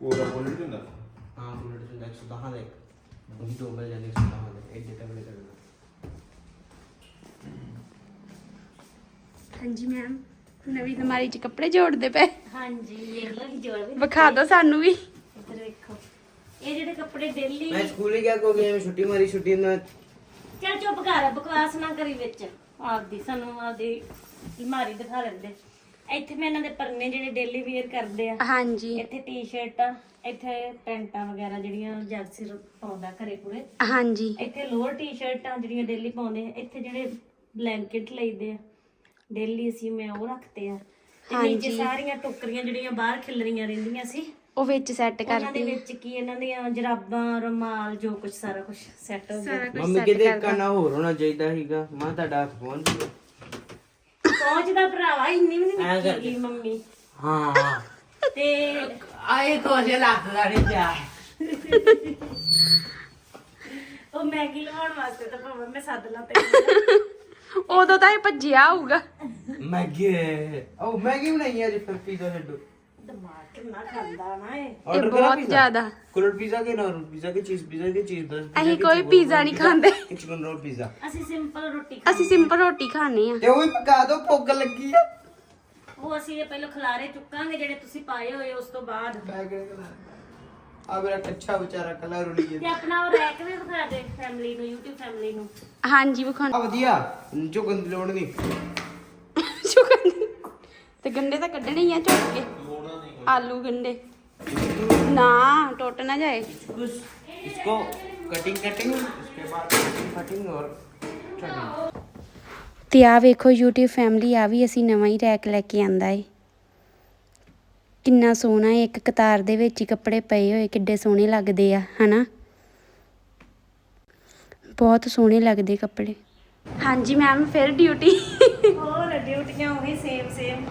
ਪੂਰਾ ਬੋਲ ਨਹੀਂ ਹੁੰਦਾ ਹਾਂ ਬੁਲਟ ਚ 110 ਦਾ। ਇੱਕ ਉਹ ਦੋ ਮਿਲ ਜਾਂਦੇ 110 ਦੇ। ਐਡੇ ਤਗੜੇ ਤਗੜੇ ਹਾਂਜੀ ਮੈਮ ਨਵੀਂ ਅਲਮਾਰੀ 'ਚ ਕੱਪੜੇ ਜੋੜਦੇ ਪਏ। ਹਾਂਜੀ ਲਓ ਅਸੀਂ ਜੋੜ ਵੀ ਵਿਖਾ ਦਿਓ ਸਾਨੂੰ ਵੀ। ਇੱਧਰ ਵੇਖੋ। ਇਹ ਜਿਹੜੇ ਕੱਪੜੇ ਡੇਲੀ ਮੈਂ ਸਕੂਲ ਹੀ ਗਿਆ ਕੋ ਗਿਆ ਮੈਂ ਛੁੱਟੀ ਮਾਰੀ ਛੁੱਟੀ ਨਾ। ਚੱਲ ਚੁੱਪ ਕਰ ਬਕਵਾਸ ਨਾ ਕਰੀ ਵਿੱਚ। ਆਪਦੀ ਸਾਨੂੰ ਆਪਦੀ ਅਲਮਾਰੀ ਦਿਖਾ ਲੈਂਦੇ। ਇੱਥੇ ਮੈਂ ਇਹਨਾਂ ਦੇ ਪਰਨੇ ਜਿਹੜੇ ਡੇਲੀ ਵੇਅਰ ਕਰਦੇ ਆ। ਹਾਂਜੀ। ਇੱਥੇ ਟੀ-ਸ਼ਰਟਾਂ ਇੱਥੇ ਪੈਂਟਾਂ ਵਗੈਰਾ ਜਿਹੜੀਆਂ ਜਰਸੀ ਪਾਉਂਦਾ ਘਰੇ ਪੂਰੇ। ਹਾਂਜੀ। ਇੱਥੇ ਲੋਅਰ ਟੀ-ਸ਼ਰਟਾਂ ਜਿਹੜੀਆਂ ਡੇਲੀ ਪਾਉਂਦੇ ਆ। ਇੱਥੇ ਜਿਹੜੇ ਬਲੈਂਕਟ ਲਈਦੇ ਆ ਡੇਲੀ ਅਸੀਂ ਮੈਂ ਉਹ ਰੱਖਤੇ ਆ। ਤੇ ਨੀਚੇ ਹਾਂਜੀ। ਸਾਰੀਆਂ ਟੋਕਰੀਆਂ ਜਿਹੜੀਆਂ ਬਾਹਰ ਖਿਲਰੀਆਂ ਰਹਿੰਦੀਆਂ ਸੀ ਉਹ ਵਿੱਚ ਸੈੱਟ ਉਹਨਾਂ ਦੇ ਵਿੱਚ ਕੀ ਇਹਨਾਂ ਦੀਆਂ ਜਰਾਬਾਂ ਰੁਮਾਲ ਜੋ ਕੁਝ ਸਾਰਾ ਕੁਝ ਸੈੱਟ ਹੋ ਗਿਆ। ਮੰਮੀ ਕਿਤੇ ਕਰਦਾ ਕਰਨਾ ਹੋਰ ਹੋਣਾ ਚਾਹੀਦਾ ਸੀਗਾ। ਮਾਂ ਤੁਹਾਡਾ ਗਿਆ ਪਹੁੰਚਦਾ ਭਰਾਵਾ ਇੰਨੀ ਵੀ ਐਂ ਨਹੀਂ ਕਰਕੇ। ਨਿੱਕੀ ਮੰਮੀ। ਹਾਂ। ਤੇ ਆਏ ਤੋਂ ਜੇ ਲੱਖ ਦਾ ਨਹੀਂ ਪਿਆ ਉਹ ਮੈਗੀ ਲਵਾਉਣ ਵਾਸਤੇ ਤਾਂ ਭਾਵੇਂ ਮੈਂ ਸੱਦ ਲਾਂ ਤੇ ਉਦੋਂ ਤਾਂ ਇਹ ਭੱਜਿਆ ਹੋਊਗਾ। ਮੈਗੀ ਉਹ ਮੈਗੀ ਬਣਾਈ ਅੱਜ ਫਿਰ ਪੀਜ਼ਾ ਲੱਡੂ। ਇਹ। ਇਹ ਬਹੁਤ ਜ਼ਿਆਦਾ। ਕੁਲਰ ਪੀਜ਼ਾ ਕੇ ਨਾਰਮਲ ਪੀਜ਼ਾ ਕੇ ਚੀਜ਼ ਪੀਜ਼ਾ ਕੇ ਚੀਜ਼ ਬਸ ਅਸੀਂ ਕੋਈ ਪੀਜ਼ਾ ਨਹੀਂ ਖਾਂਦੇ। ਚਿਕਨ ਰੋਲ ਪੀਜ਼ਾ ਅਸੀਂ ਸਿੰਪਲ ਰੋਟੀ ਅਸੀਂ ਸਿੰਪਲ ਰੋਟੀ ਖਾਣੇ ਆ ਤੇ ਉਹ ਵੀ ਪਕਾ ਦੋ ਭੁੱਖ ਲੱਗੀ ਆ। ਉਹ ਅਸੀਂ ਇਹ ਪਹਿਲਾਂ ਖਲਾਰੇ ਚੁੱਕਾਂਗੇ ਜਿਹੜੇ ਤੁਸੀਂ ਪਾਏ ਹੋਏ ਉਸ ਤੋਂ ਬਾਅਦ। ਆ ਮੇਰਾ ਕੱਚਾ ਵਿਚਾਰਾ ਕਲਰ ਰੁਲੀ ਤੇ ਆਪਣਾ ਉਹ ਰੈਕ ਵੀ ਦਿਖਾ ਦੇ ਫੈਮਿਲੀ ਨੂੰ YouTube ਫੈਮਿਲੀ ਨੂੰ। ਹਾਂਜੀ ਵਿਖਾਉਣ ਆ ਵਧੀਆ ਲੋੜ ਨਹੀਂ। ਤੇ ਗੰਡੇ ਤਾਂ ਕੱਢਣੇ ਹੀ ਆ ਝੋਕ ਕੇ ਆਲੂ ਗੰਡੇ ਨਾ ਟੁੱਟ ਨਾ ਜਾਏ कुछ इसको कटिंग कटिंग उसके बाद कटिंग कटिंग और कटिंग ਤੇ ਆ ਵੇਖੋ YouTube ਫੈਮਿਲੀ ਆ ਵੀ ਅਸੀਂ ਨਵਾਂ ਹੀ ਰੈਕ ਲੈ ਕੇ ਆਂਦਾ ਏ ਕਿੰਨਾ ਸੋਹਣਾ ਏ ਇੱਕ ਕਤਾਰ ਦੇ ਵਿੱਚ ਹੀ ਕੱਪੜੇ ਪਏ ਹੋਏ ਕਿੱਡੇ ਸੋਹਣੇ ਲੱਗਦੇ ਆ ਹਨਾ ਬਹੁਤ ਸੋਹਣੇ ਲੱਗਦੇ ਕੱਪੜੇ ਹਾਂਜੀ ਮੈਮ ਫਿਰ ਡਿਊਟੀ ਹੋਰ ਡਿਊਟੀਆਂ ਉਹੀ ਸੇਮ ਸੇਮ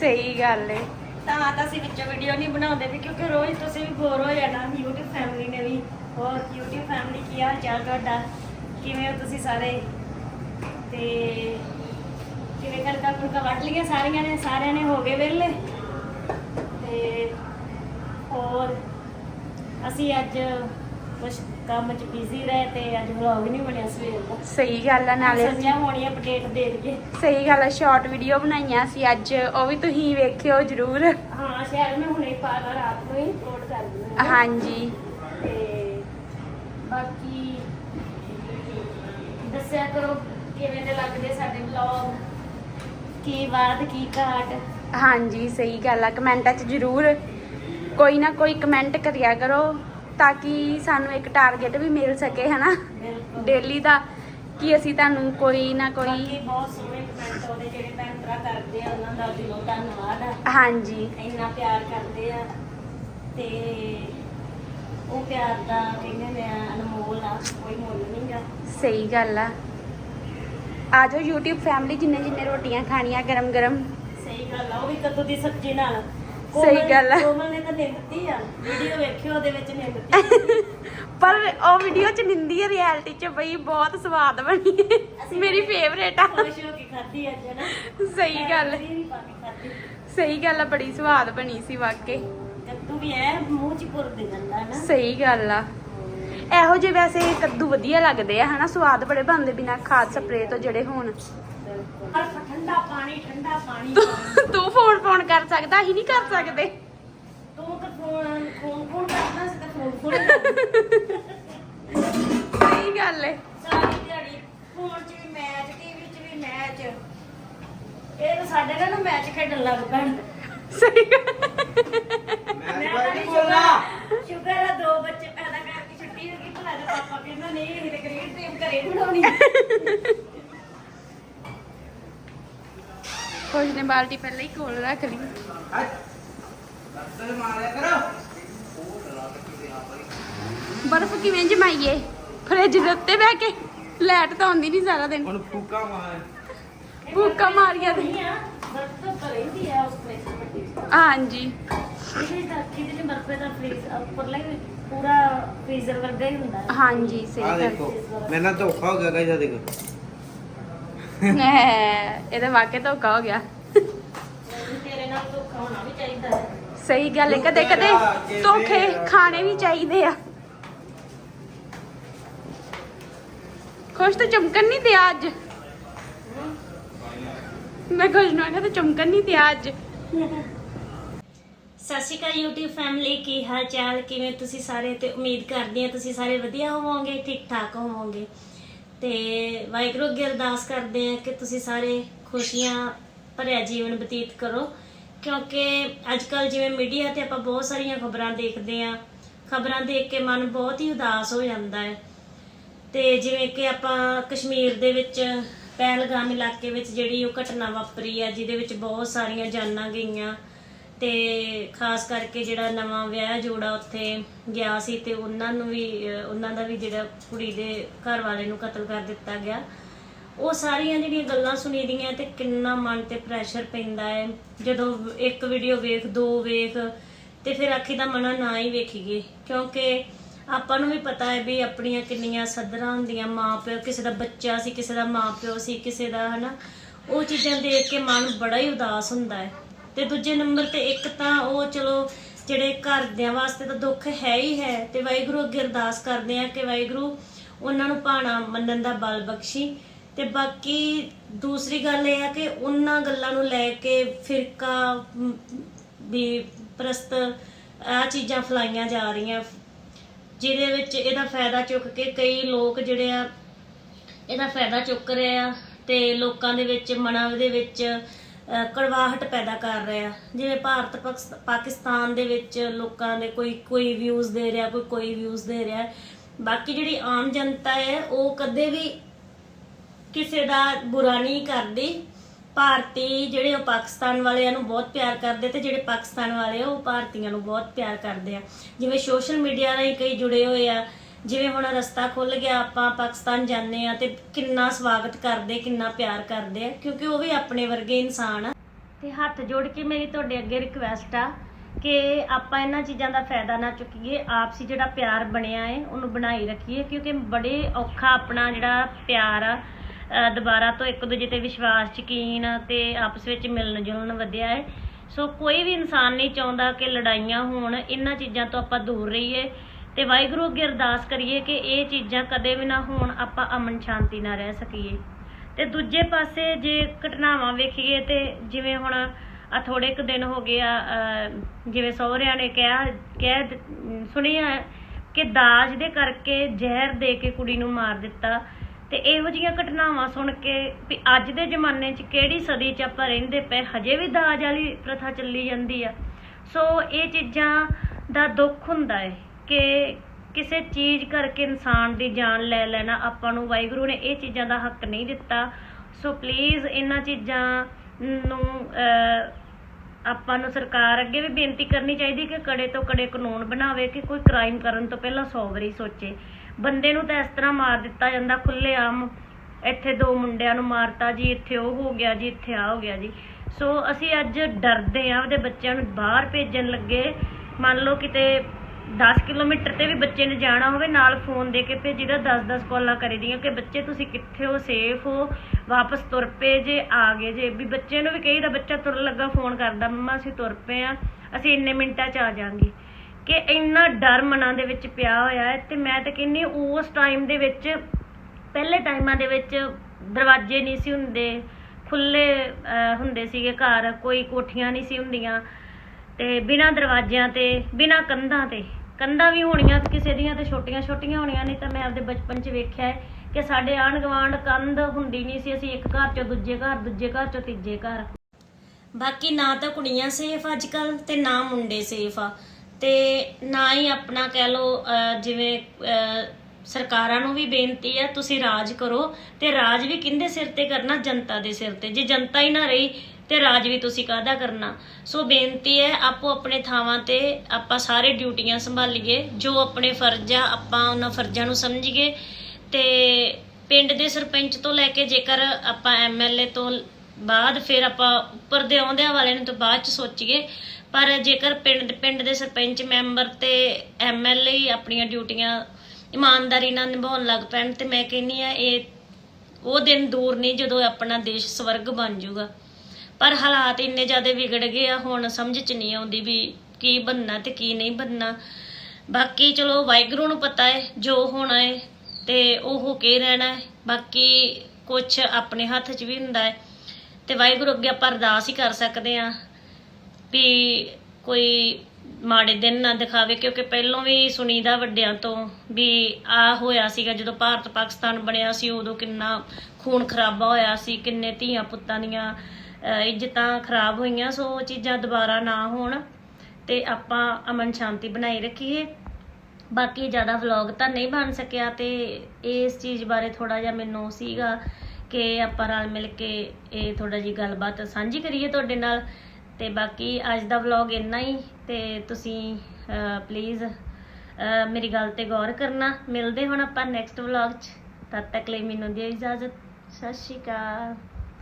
ਸਹੀ ਗੱਲ ਏ। ਤਾਂ ਤਾਂ ਅਸੀਂ ਵਿੱਚੋਂ ਵੀਡੀਓ ਨਹੀਂ ਬਣਾਉਂਦੇ ਵੀ ਕਿਉਂਕਿ ਰੋਜ਼ ਤੁਸੀਂ ਵੀ ਬੋਰ ਹੋ ਜਾਣਾ YouTube ਫੈਮਿਲੀ ਨੇ ਵੀ। ਹੋਰ YouTube ਫੈਮਿਲੀ ਕੀ ਹਾਲ ਚਾਲ ਤੁਹਾਡਾ? ਕਿਵੇਂ ਹੋ ਤੁਸੀਂ ਸਾਰੇ? ਤੇ ਕਿਵੇਂ ਕਰਦਾ ਫੁਲਕਾ ਵੱਟ ਲਿਆ ਸਾਰੀਆਂ ਨੇ? ਸਾਰਿਆਂ ਨੇ ਹੋ ਗਏ ਵਿਹਲੇ? ਤੇ ਹੋਰ ਅਸੀਂ ਅੱਜ ਕੁਝ ਕੰਮ 'ਚ ਬਿਜ਼ੀ ਰਹੇ ਤੇ ਅੱਜ ਵਲੌਗ ਨਹੀਂ ਬਣਿਆ ਸਵੇਰ ਦਾ। ਸਹੀ ਗੱਲ ਆ ਨਾਲੇ ਸੋਚਿਆ ਹੋਣੀ ਅਪਡੇਟ ਦੇ ਦਈਏ। ਸਹੀ ਗੱਲ ਆ ਸ਼ਾਰਟ ਵੀਡੀਓ ਬਣਾਈਆਂ ਸੀ ਅੱਜ ਉਹ ਵੀ ਤੁਸੀਂ ਵੇਖਿਓ ਜਰੂਰ। ਹਾਂ ਸ਼ਾਇਦ ਮੈਂ ਹੁਣੇ ਪਾ ਲਾ ਰਾਤ ਨੂੰ ਹੀ ਅਪਲੋਡ ਕਰ ਦੂੰਗੀ ਹਾਂਜੀ। ਤੇ ਬਾਕੀ ਦੱਸਿਆ ਕਰੋ ਕਿਵੇਂ ਦੇ ਲੱਗਦੇ ਸਾਡੇ ਵਲੌਗ ਕੀ ਬਾਤ ਕੀ ਘਾਟ? ਹਾਂਜੀ ਸਹੀ ਗੱਲ ਆ ਕਮੈਂਟਾਂ 'ਚ ਜਰੂਰ ਕੋਈ ਨਾ ਕੋਈ ਕਮੈਂਟ ਕਰਿਆ ਕਰੋ। ਤਾਂ ਕਿ ਸਾਨੂੰ ਇੱਕ ਟਾਰਗੇਟ ਵੀ ਮਿਲ ਸਕੇ ਹਨਾ? ਡੇਲੀ ਦਾ ਕਿ ਅਸੀਂ ਤੁਹਾਨੂੰ ਕੋਈ ਨਾ ਕੋਈ ਬਾਕੀ ਬਹੁਤ ਸੋਹਣੇ ਕਮੈਂਟ ਉਹਦੇ ਜਿਹੜੇ ਭੈਣ ਭਰਾ ਕਰਦੇ ਆ ਉਹਨਾਂ ਦਾ ਦਿਲੋਂ ਧੰਨਵਾਦ ਆ। ਹਾਂਜੀ। ਇੰਨਾ ਪਿਆਰ ਕਰਦੇ ਆ ਤੇ ਉਹ ਪਿਆਰ ਦਾ ਕਹਿੰਦੇ ਨੇ ਅਨਮੋਲ ਆ ਕੋਈ ਮੁੱਲ ਨਹੀਂਗਾ ਸਹੀ ਗੱਲ ਆ। ਆ ਜਾਓ YouTube ਫੈਮਿਲੀ ਜਿੰਨੇ ਜਿੰਨੇ ਰੋਟੀਆਂ ਖਾਣੀਆਂ ਗਰਮ ਗਰਮ ਸਹੀ ਗੱਲ ਆ ਉਹ ਵੀ ਕੱਦੂ ਦੀ ਸਬਜ਼ੀ ਨਾਲ। ਸਹੀ ਗੱਲ ਆ। ਕੋਮਲ ਨੇ ਤਾਂ ਨਿੰਦਤੀ ਆ। ਵੀਡੀਓ ਵੇਖਿਓ ਉਹਦੇ ਵਿੱਚ ਨਿੰਦਤੀ ਪਰ ਉਹ ਵੀਡੀਓ 'ਚ ਨਿੰਦੀ ਹੈ ਰਿਐਲਿਟੀ 'ਚ ਬਈ ਬਹੁਤ ਸਵਾਦ ਬਣੀ ਹੈ ਮੇਰੀ ਫੇਵਰੇਟ ਆ। ਖੁਸ਼ ਹੋ ਕੇ ਖਾਧੀ ਅੱਜ ਨਾ? ਸਹੀ ਗੱਲ ਸਹੀ ਗੱਲ ਆ ਬੜੀ ਸਵਾਦ ਬਣੀ ਸੀ ਵਾਕਈ। ਕੱਦੂ ਵੀ ਐ ਮੂੰਹ ਚ ਪੁਰ ਦੇ ਜਾਂਦਾ ਨਾ? ਸਹੀ ਗੱਲ ਆ। ਇਹੋ ਜਿਹੇ ਵੈਸੇ ਕੱਦੂ ਵਧੀਆ ਲੱਗਦੇ ਆ ਹਨਾ? ਸਵਾਦ ਬੜੇ ਬਣਦੇ ਬਿਨਾ ਖਾਦ ਸਪਰੇ ਤੋਂ ਜਿਹੜੇ ਹੋਣ। ਠੰਡਾ ਪਾਣੀ ਠੰਡਾ ਪਾਣੀ ਤੂੰ- ਫੋਨ ਫੋਨ ਕਰ ਸਕਦਾ ਅਸੀਂ ਨਹੀਂ ਕਰ ਸਕਦੇ। ਤੂੰ ਕਿ ਫੋਨ ਫੋਨ ਫੋਨ ਕਰਦਾ ਸੀ ਤਾਂ ਫੋਨ ਫੋਨ ਸਹੀ ਗੱਲ ਏ। ਸਾਰੀ ਦਿਹਾੜੀ ਫੋਨ 'ਚ ਵੀ ਮੈਚ ਟੀਵੀ 'ਚ ਵੀ ਮੈਚ ਇਹ ਤਾਂ ਸਾਡੇ ਨਾਲ ਮੈਚ ਖੇਡਣ ਲੱਗ ਪੈਣ। ਸਹੀ ਮੈਂ ਤਾਂ ਨਹੀਂ ਸ਼ੁਕਰ ਸ਼ੁਕਰ ਆ ਦੋ ਬੱਚੇ ਪੈਦਾ ਕਰਕੇ ਛੁੱਟੀ ਹੋ ਗਈ ਭਲਾ ਦਾ ਪਾਪਾ ਕਹਿੰਦਾ ਨਹੀਂ ਇਹ ਤੇ ਕ੍ਰਿਕਟ ਟੀਮ ਘਰੇ ਬਣਾਉਣੀ। ਖੁਸ਼ ਨੇ ਬਾਲਟੀ ਪਹਿਲਾਂ ਹੀ ਕੋਲ ਰੱਖ ਲਈ। ਬਰਫ ਕਿਵੇਂ ਜਮਾਈਏ? ਫ੍ਰਿਜ ਦੇ ਉੱਤੇ ਬਹਿ ਕੇ ਲੈਟ ਤਾਂ ਆਉਂਦੀ ਨਹੀਂ ਸਾਰਾ ਦਿਨ। ਹੁਣ ਫੂਕਾ ਮਾਰ। ਫੂਕਾ ਮਾਰੀਆ ਤੇ ਬਰਫ ਤਾਂ ਕਰੇਂਦੀ ਆ ਉਸ ਵਿੱਚ ਹਾਂਜੀ ਇਹਦੇ ਤਾਂ ਕਿਤੇ ਬਰਫ ਦਾ ਫ੍ਰੀਜ਼ ਉੱਪਰ ਲੈ ਪੂਰਾ ਫ੍ਰੀਜ਼ਰ ਵਰਗਾ ਹੀ ਹੁੰਦਾ ਹਾਂਜੀ ਸਹੀ ਗੱਲ। ਹੈ ਮੈਂ ਨਾ ਧੋਖਾ ਹੋ ਗਿਆ ਗਾਇਸ ਆ ਦੇਖੋ। ਇਹਦਾ ਵਾਕਿਆ ਧੋਖਾ ਹੋ ਗਿਆ। ਤੇਰੇ ਨਾਲ ਧੋਖਾ ਹੋਣਾ ਵੀ ਚਾਹੀਦਾ ਹੈ ਸਹੀ ਗੱਲ ਹੈ। ਕਦੇ ਕਦੇ ਧੋਖੇ ਖਾਣੇ ਵੀ ਚਾਹੀਦੇ ਆ। ਖੁਸ਼ ਤਾਂ ਚਮਕਣ ਨਹੀਂ ਦਿਆ ਅੱਜ। ਮੈਂ ਖੁਸ਼ ਨਾ ਕਿ ਚਮਕਣ ਨਹੀਂ ਦਿਆ ਅੱਜ। ਸਤਿ ਸ਼੍ਰੀ ਅਕਾਲ YouTube ਫੈਮਿਲੀ ਕੀ ਹਾਲ ਚਾਲ? ਕਿਵੇਂ ਤੁਸੀਂ ਸਾਰੇ? ਤੇ ਉਮੀਦ ਕਰਦੀ ਹਾਂ ਤੁਸੀਂ ਸਾਰੇ ਵਧੀਆ ਹੋਵੋਗੇ ਠੀਕ ਠਾਕ ਹੋਵੋਗੇ। ਤੇ ਵਾਹਿਗੁਰੂ ਅੱਗੇ ਅਰਦਾਸ ਕਰਦੇ ਹਾਂ ਕਿ ਤੁਸੀਂ ਸਾਰੇ ਖੁਸ਼ੀਆਂ ਭਰਿਆ ਜੀਵਨ ਬਤੀਤ ਕਰੋ, ਕਿਉਂਕਿ ਅੱਜ ਕੱਲ ਜਿਵੇਂ ਮੀਡੀਆ ਤੇ ਆਪਾਂ ਬਹੁਤ ਸਾਰੀਆਂ ਖਬਰਾਂ ਦੇਖਦੇ ਹਾਂ, ਖਬਰਾਂ ਦੇਖ ਕੇ ਮਨ ਬਹੁਤ ਹੀ ਉਦਾਸ ਹੋ ਜਾਂਦਾ ਹੈ। ਤੇ ਜਿਵੇਂ ਕਿ ਆਪਾਂ ਕਸ਼ਮੀਰ ਦੇ ਵਿੱਚ, ਪਹਿਲਗਾਮ ਇਲਾਕੇ ਵਿੱਚ ਜਿਹੜੀ ਉਹ ਘਟਨਾ ਵਾਪਰੀ ਆ, ਜਿਹਦੇ ਵਿੱਚ ਬਹੁਤ ਸਾਰੀਆਂ ਜਾਨਾਂ ਗਈਆਂ। ਤੇ ਖਾਸ ਕਰਕੇ ਜਿਹੜਾ ਨਵਾਂ ਵਿਆਹ ਜੋੜਾ ਉੱਥੇ ਗਿਆ ਸੀ ਤੇ ਉਹਨਾਂ ਨੂੰ ਵੀ ਉਹਨਾਂ ਦਾ ਵੀ ਜਿਹੜਾ ਕੁੜੀ ਦੇ ਘਰ ਵਾਲੇ ਨੂੰ ਕਤਲ ਕਰ ਦਿੱਤਾ ਗਿਆ। ਉਹ ਸਾਰੀਆਂ ਜਿਹੜੀਆਂ ਗੱਲਾਂ ਸੁਣੀਦੀਆਂ ਤੇ ਕਿੰਨਾ ਮਨ ਤੇ ਪ੍ਰੈਸ਼ਰ ਪੈਂਦਾ ਹੈ ਜਦੋਂ ਇੱਕ ਵੀਡੀਓ ਵੇਖ, ਦੋ ਵੇਖ, ਤੇ ਫਿਰ ਆਖੀ ਦਾ ਮਨਾ ਨਾ ਹੀ ਵੇਖੀਏ। ਕਿਉਂਕਿ ਆਪਾਂ ਨੂੰ ਵੀ ਪਤਾ ਹੈ ਵੀ ਆਪਣੀਆਂ ਕਿੰਨੀਆਂ ਸੱਧਰਾਂ ਹੁੰਦੀਆਂ, ਮਾਪਿਓ, ਕਿਸੇ ਦਾ ਬੱਚਾ ਸੀ, ਕਿਸੇ ਦਾ ਮਾਪਿਓ ਸੀ, ਕਿਸੇ ਦਾ ਹਨਾ। ਉਹ ਚੀਜ਼ਾਂ ਦੇਖ ਕੇ ਮਨ ਬੜਾ ਹੀ ਉਦਾਸ ਹੁੰਦਾ ਹੈ ਤੇ ਦੂਜੇ ਨੰਬਰ ਤੇ ਇੱਕ ਤਾਂ ਉਹ ਚਲੋ ਜਿਹੜੇ ਘਰਦਿਆਂ ਵਾਸਤੇ ਤਾਂ ਦੁੱਖ ਹੈ ਹੀ ਹੈ ਤੇ ਵਾਹਿਗੁਰੂ ਅੱਗੇ ਅਰਦਾਸ ਕਰਦੇ ਆ ਕਿ ਵਾਹਿਗੁਰੂ ਉਹਨਾਂ ਨੂੰ ਭਾਣਾ ਮੰਨਣ ਦਾ ਬਲ ਬਖਸ਼ੀ। ਤੇ ਬਾਕੀ ਦੂਸਰੀ ਗੱਲ ਇਹ ਆ ਕਿ ਉਹਨਾਂ ਗੱਲਾਂ ਨੂੰ ਲੈ ਕੇ ਫਿਰਕਾ ਵੀ ਪ੍ਰਸਤ ਆ ਚੀਜ਼ਾਂ ਫਲਾਈਆਂ ਜਾ ਰਹੀਆਂ। ਜਿਹਦੇ ਵਿੱਚ ਇਹਦਾ ਫਾਇਦਾ ਚੁੱਕ ਕੇ ਕਈ ਲੋਕ ਜਿਹੜੇ ਆ, ਇਹਦਾ ਫਾਇਦਾ ਚੁੱਕ ਰਹੇ ਆ ਤੇ ਲੋਕਾਂ ਦੇ ਵਿੱਚ, ਮਨਾਂ ਦੇ ਵਿੱਚ ਕੜਵਾਹਟ ਪੈਦਾ ਕਰ ਰਹੇ ਜਿਵੇਂ ਭਾਰਤ ਪਾਕਿਸਤਾਨ ਦੇ ਵਿੱਚ ਲੋਕਾਂ ਦੇ ਕੋਈ ਕੋਈ ਵਿਊਜ਼ ਦੇ ਰਿਹਾ, ਕੋਈ ਕੋਈ ਵਿਊਜ਼ ਦੇ ਰਿਹਾ। ਬਾਕੀ ਜਿਹੜੀ ਆਮ ਜਨਤਾ ਹੈ, ਉਹ ਕਦੇ ਵੀ ਕਿਸੇ ਦਾ ਬੁਰਾ ਨਹੀਂ ਕਰਦੀ। ਭਾਰਤੀ ਜਿਹੜੇ ਉਹ ਪਾਕਿਸਤਾਨ ਵਾਲਿਆਂ ਨੂੰ ਬਹੁਤ ਪਿਆਰ ਕਰਦੇ ਤੇ ਜਿਹੜੇ ਪਾਕਿਸਤਾਨ ਵਾਲੇ ਆ, ਉਹ ਭਾਰਤੀਆਂ ਨੂੰ ਬਹੁਤ ਪਿਆਰ ਕਰਦੇ ਆ। ਜਿਵੇਂ ਸੋਸ਼ਲ ਮੀਡੀਆ ਰਾਹੀਂ ਕਈ ਜੁੜੇ ਹੋਏ ਆ ਜਿਵੇਂ ਹੁਣ ਰਸਤਾ ਖੁੱਲ ਗਿਆ, ਆਪਾਂ ਪਾਕਿਸਤਾਨ ਜਾਂਦੇ ਆ ਤੇ ਕਿੰਨਾ ਸਵਾਗਤ ਕਰਦੇ, ਕਿੰਨਾ ਪਿਆਰ ਕਰਦੇ ਆ, ਕਿਉਂਕਿ ਉਹ ਵੀ ਆਪਣੇ ਵਰਗੇ ਇਨਸਾਨ ਆ। ਤੇ ਹੱਥ ਜੋੜ ਕੇ ਮੇਰੀ ਤੁਹਾਡੇ ਅੱਗੇ ਰਿਕਵੈਸਟ ਆ ਕਿ ਆਪਾਂ ਇਹਨਾਂ ਚੀਜ਼ਾਂ ਦਾ ਫਾਇਦਾ ਨਾ ਚੁੱਕੀਏ, ਆਪਸੀ ਜਿਹੜਾ ਪਿਆਰ ਬਣਿਆ ਹੈ, ਉਹਨੂੰ ਬਣਾਈ ਰੱਖੀਏ, ਕਿਉਂਕਿ ਬੜੇ ਔਖਾ ਆਪਣਾ ਜਿਹੜਾ ਪਿਆਰ ਆ ਦੁਬਾਰਾ ਤੋਂ ਇੱਕ ਦੂਜੇ ਤੇ ਵਿਸ਼ਵਾਸ, ਯਕੀਨ ਤੇ ਆਪਸ ਵਿੱਚ ਮਿਲਣ ਜੁਲਣ ਵਧਿਆ ਹੈ। ਸੋ ਕੋਈ ਵੀ ਇਨਸਾਨ ਨਹੀਂ ਚਾਹੁੰਦਾ ਕਿ ਲੜਾਈਆਂ ਹੋਣ, ਇਹਨਾਂ ਚੀਜ਼ਾਂ ਤੋਂ ਆਪਾਂ ਦੂਰ ਰਹੀਏ। ਤੇ ਵਾਹਿਗੁਰੂ ਅੱਗੇ ਅਰਦਾਸ ਕਰੀਏ ਕਿ ਇਹ ਚੀਜ਼ਾਂ ਕਦੇ ਵੀ ਨਾ ਹੋਣ, ਆਪਾਂ ਅਮਨ ਸ਼ਾਂਤੀ ਨਾਲ ਰਹਿ ਸਕੀਏ। ਤੇ ਦੂਜੇ ਪਾਸੇ ਜੇ ਘਟਨਾਵਾਂ ਵੇਖੀਏ ਤੇ ਜਿਵੇਂ ਹੁਣ ਆ ਥੋੜੇ ਕੁ ਦਿਨ ਹੋ ਗਏ ਆ ਜਿਵੇਂ ਸਹੁਰਿਆਂ ਨੇ ਕਿਹਾ, ਕਹਿ ਦਿੱ- ਸੁਣਿਆ ਕਿ ਦਾਜ ਦੇ ਕਰਕੇ ਜ਼ਹਿਰ ਦੇ ਕੇ ਕੁੜੀ ਨੂੰ ਮਾਰ ਦਿੱਤਾ। ਤੇ ਇਹੋ ਜਿਹੀਆਂ ਘਟਨਾਵਾਂ ਸੁਣ ਕੇ ਵੀ ਅੱਜ ਦੇ ਜ਼ਮਾਨੇ 'ਚ ਕਿਹੜੀ ਸਦੀ 'ਚ ਆਪਾਂ ਰਹਿੰਦੇ ਪਏ, ਹਜੇ ਵੀ ਦਾਜ ਵਾਲੀ ਪ੍ਰਥਾ ਚੱਲੀ ਜਾਂਦੀ ਆ। ਸੋ ਇਹ ਚੀਜ਼ਾਂ ਦਾ ਦੁੱਖ ਹੁੰਦਾ ਹੈ ਕਿ ਕਿਸੇ ਚੀਜ਼ ਕਰਕੇ ਇਨਸਾਨ ਦੀ ਜਾਨ ਲੈ ਲੈਣਾ ਆਪਾਂ ਨੂੰ ਵਾਹਿਗੁਰੂ ਨੇ ਇਹ ਚੀਜ਼ਾਂ ਦਾ ਹੱਕ ਨਹੀਂ ਦਿੱਤਾ। ਸੋ ਪਲੀਜ਼ ਇਹਨਾਂ ਚੀਜ਼ਾਂ ਨੂੰ ਆਪਾਂ ਨੂੰ ਸਰਕਾਰ ਅੱਗੇ ਵੀ ਬੇਨਤੀ ਕਰਨੀ ਚਾਹੀਦੀ ਕਿ ਕੜੇ ਤੋਂ ਕੜੇ ਕਾਨੂੰਨ ਬਣਾਵੇ ਕਿ ਕੋਈ ਕ੍ਰਾਈਮ ਕਰਨ ਤੋਂ ਪਹਿਲਾਂ 100 ਵਾਰੀ ਸੋਚੇ। ਬੰਦੇ ਨੂੰ ਤਾਂ ਇਸ ਤਰ੍ਹਾਂ ਮਾਰ ਦਿੱਤਾ ਜਾਂਦਾ ਖੁੱਲੇਆਮ ਇੱਥੇ ਦੋ ਮੁੰਡਿਆਂ ਨੂੰ ਮਾਰਤਾ ਜੀ, ਇੱਥੇ ਉਹ ਹੋ ਗਿਆ ਜੀ, ਇੱਥੇ ਆ ਹੋ ਗਿਆ ਜੀ। ਸੋ ਅਸੀਂ ਅੱਜ ਡਰਦੇ ਆ ਉਹਦੇ ਬੱਚਿਆਂ ਨੂੰ ਬਾਹਰ ਭੇਜਣ ਲੱਗੇ। ਮੰਨ ਲਓ ਕਿਤੇ 10 ਕਿਲੋਮੀਟਰ ਤੇ ਵੀ ਬੱਚੇ ਨੇ ਜਾਣਾ ਹੋਵੇ, ਨਾਲ ਫੋਨ ਦੇ ਕੇ ਭੇਜੀਦਾ 10-10 ਕਾਲਾਂ ਕਰੀ ਦੀਆਂ ਕਿ ਬੱਚੇ ਤੁਸੀਂ ਕਿੱਥੇ ਹੋ ਸੇਫ ਹੋ, ਵਾਪਸ ਤੁਰ ਪਏ ਜੇ, ਆ ਗਏ ਜੇ। ਵੀ ਬੱਚੇ ਨੂੰ ਵੀ ਕਹੀਦਾ ਬੱਚਾ ਤੁਰਨ ਲੱਗਾ ਫੋਨ ਕਰਦਾ, ਮੰਮਾ, ਅਸੀਂ ਤੁਰ ਪਏ ਆ, ਅਸੀਂ ਇੰਨੇ ਮਿੰਟਾਂ 'ਚ ਆ ਜਾਾਂਗੇ। ਕਿ ਇੰਨਾ ਡਰ ਮਨਾਂ ਦੇ ਵਿੱਚ ਪਿਆ ਹੋਇਆ ਹੈ ਤੇ ਮੈਂ ਤਾਂ ਕਹਿੰਨੀ ਉਸ ਟਾਈਮ ਦੇ ਵਿੱਚ, ਪਹਿਲੇ ਟਾਈਮਾਂ ਦੇ ਵਿੱਚ ਦਰਵਾਜ਼ੇ ਨਹੀਂ ਸੀ ਹੁੰਦੇ ਖੁੱਲੇ ਹੁੰਦੇ ਸੀਗੇ ਘਰ, ਕੋਈ ਕੋਠੀਆਂ ਨਹੀਂ ਸੀ ਹੁੰਦੀਆਂ। ਤੇ ਬਿਨਾਂ ਦਰਵਾਜ਼ਿਆਂ ਤੇ, ਬਿਨਾਂ ਕੰਧਾਂ ਤੇ। ਕੰਧਾਂ ਵੀ ਹੋਣੀਆਂ ਕਿਸੇ ਦੀਆਂ ਤੇ ਛੋਟੀਆਂ ਛੋਟੀਆਂ ਹੋਣੀਆਂ, ਨਹੀਂ ਤਾਂ ਮੈਂ ਆਪਦੇ ਬਚਪਨ 'ਚ ਵੇਖਿਆ ਹੈ ਕਿ ਸਾਡੇ ਆਂਢ ਗੁਆਂਢ ਕੰਧ ਹੁੰਦੀ ਨਹੀਂ ਸੀ, ਅਸੀਂ ਇੱਕ ਘਰ 'ਚੋਂ ਦੂਜੇ ਘਰ ਦੂਜੇ ਘਰ 'ਚੋਂ ਤੀਜੇ ਘਰ। ਬਾਕੀ ਨਾ ਤਾਂ ਕੁੜੀਆਂ ਸੇਫ ਅੱਜ ਕੱਲ ਤੇ ਨਾ ਮੁੰਡੇ ਸੇਫ ਆ। ਤੇ ਨਾ ਹੀ ਆਪਣਾ ਕਹਿ ਲੋ ਜਿਵੇਂ ਸਰਕਾਰਾਂ ਨੂੰ ਵੀ ਬੇਨਤੀ ਹੈ ਤੁਸੀਂ ਰਾਜ ਕਰੋ ਤੇ ਰਾਜ ਵੀ ਕਿੰਦੇ ਸਿਰ ਤੇ ਕਰਨਾ? ਜਨਤਾ ਦੇ ਸਿਰ ਤੇ। ਜੇ ਜਨਤਾ ਹੀ ਨਾ ਰਹੀ ਤੇ ਰਾਜ ਵੀ ਤੁਸੀਂ ਕਾਹਦਾ ਕਰਨਾ? ਸੋ ਬੇਨਤੀ ਹੈ, ਆਪੋ ਆਪਣੇ ਥਾਵਾਂ ਤੇ ਆਪਾਂ ਸਾਰੇ ਡਿਊਟੀਆਂ ਸੰਭਾਲੀਏ, ਜੋ ਆਪਣੇ ਫਰਜ਼ ਆ, ਆਪਾਂ ਉਹਨਾਂ ਫਰਜ਼ਾਂ ਨੂੰ ਸਮਝੀਏ ਤੇ ਪਿੰਡ ਦੇ ਸਰਪੰਚ ਤੋਂ ਲੈ ਕੇ ਜੇਕਰ ਆਪਾਂ ਐਮਐਲਏ ਤੋਂ ਬਾਅਦ ਫਿਰ ਆਪਾਂ ਉੱਪਰ ਦੇ ਆਉਂਦਿਆਂ ਵਾਲੇ ਨੂੰ ਤੋਂ ਬਾਅਦ ਚ ਸੋਚੀਏ, ਪਰ ਜੇਕਰ ਪਿੰਡ ਪਿੰਡ ਦੇ ਸਰਪੰਚ ਮੈਂਬਰ ਤੇ ਐਮਐਲਏ ਹੀ ਆਪਣੀਆਂ ਡਿਊਟੀਆਂ ਇਮਾਨਦਾਰੀ ਨਾਲ ਨਿਭਾਉਣ ਲੱਗ ਪੈਣ ਤੇ ਮੈਂ ਕਹਿੰਨੀ ਆ ਇਹ ਉਹ ਦਿਨ ਦੂਰ ਨਹੀਂ ਜਦੋਂ ਆਪਣਾ ਦੇਸ਼ ਸਵਰਗ ਬਣ ਜਾਊਗਾ। ਪਰ ਹਾਲਾਤ ਇੰਨੇ ਜ਼ਿਆਦਾ ਵਿਗੜ ਗਏ ਆ, ਹੁਣ ਸਮਝ ਚ ਨਹੀਂ ਆਉਂਦੀ ਵੀ ਕੀ ਬੰਨਾ ਤੇ ਕੀ ਨਹੀਂ ਬੰਨਾ ਬਾਕੀ ਚਲੋ ਵਾਹਿਗੁਰੂ ਨੂੰ ਪਤਾ ਹੈ, ਜੋ ਹੋਣਾ ਹੈ ਤੇ ਉਹ ਹੋ ਕੇ ਰਹਿਣਾ ਹੈ। ਬਾਕੀ ਕੁਝ ਆਪਣੇ ਹੱਥ 'ਚ ਵੀ ਹੁੰਦਾ ਹੈ ਤੇ ਵਾਹਿਗੁਰੂ ਅੱਗੇ ਆਪਾਂ ਅਰਦਾਸ ਹੀ ਕਰ ਸਕਦੇ ਆ ਵੀ ਕੋਈ ਮਾੜੇ ਦਿਨ ਨਾ ਦਿਖਾਵੇ, ਕਿਉਂਕਿ ਪਹਿਲਾਂ ਵੀ ਸੁਣੀਦਾ ਵੱਡਿਆਂ ਤੋਂ ਵੀ ਆ ਹੋਇਆ ਸੀਗਾ, ਜਦੋਂ ਭਾਰਤ ਪਾਕਿਸਤਾਨ ਬਣਿਆ ਸੀ ਉਦੋਂ ਕਿੰਨਾ ਖੂਨ ਖਰਾਬਾ ਹੋਇਆ ਸੀ, ਕਿੰਨੇ ਧੀਆਂ ਪੁੱਤਾਂ ਦੀਆਂ ਇੱਜ਼ਤਾਂ ਖਰਾਬ ਹੋਈਆਂ, ਸੋ ਉਹ ਚੀਜ਼ਾਂ ਦੁਬਾਰਾ ਨਾ ਹੋਣ ਤੇ ਆਪਾਂ ਅਮਨ ਸ਼ਾਂਤੀ ਬਣਾਈ ਰੱਖੀਏ। ਬਾਕੀ ਜ਼ਿਆਦਾ ਵਲੌਗ ਤਾਂ ਨਹੀਂ ਬਣ ਸਕਿਆ ਤੇ ਇਸ ਚੀਜ਼ ਬਾਰੇ ਥੋੜਾ ਜਿਹਾ ਮੈਨੂੰ ਸੀਗਾ ਕਿ ਆਪਾਂ ਰਲ ਮਿਲ ਕੇ ਇਹ ਥੋੜਾ ਜੀ ਗੱਲਬਾਤ ਸਾਂਝੀ ਕਰੀਏ ਤੁਹਾਡੇ ਨਾਲ। ਤੇ ਬਾਕੀ ਅੱਜ ਦਾ ਵਲੌਗ ਇੰਨਾ ਹੀ ਤੇ ਤੁਸੀਂ ਪਲੀਜ਼ ਮੇਰੀ ਗੱਲ ਤੇ ਗੌਰ ਕਰਨਾ। ਮਿਲਦੇ ਹੁਣ ਆਪਾਂ ਨੈਕਸਟ ਵਲੌਗ 'ਚ। ਤਦ ਤੱਕ ਲਈ ਮੈਨੂੰ ਦਿਓ ਇਜਾਜ਼ਤ। ਸਤਿ ਸ਼੍ਰੀ ਅਕਾਲ।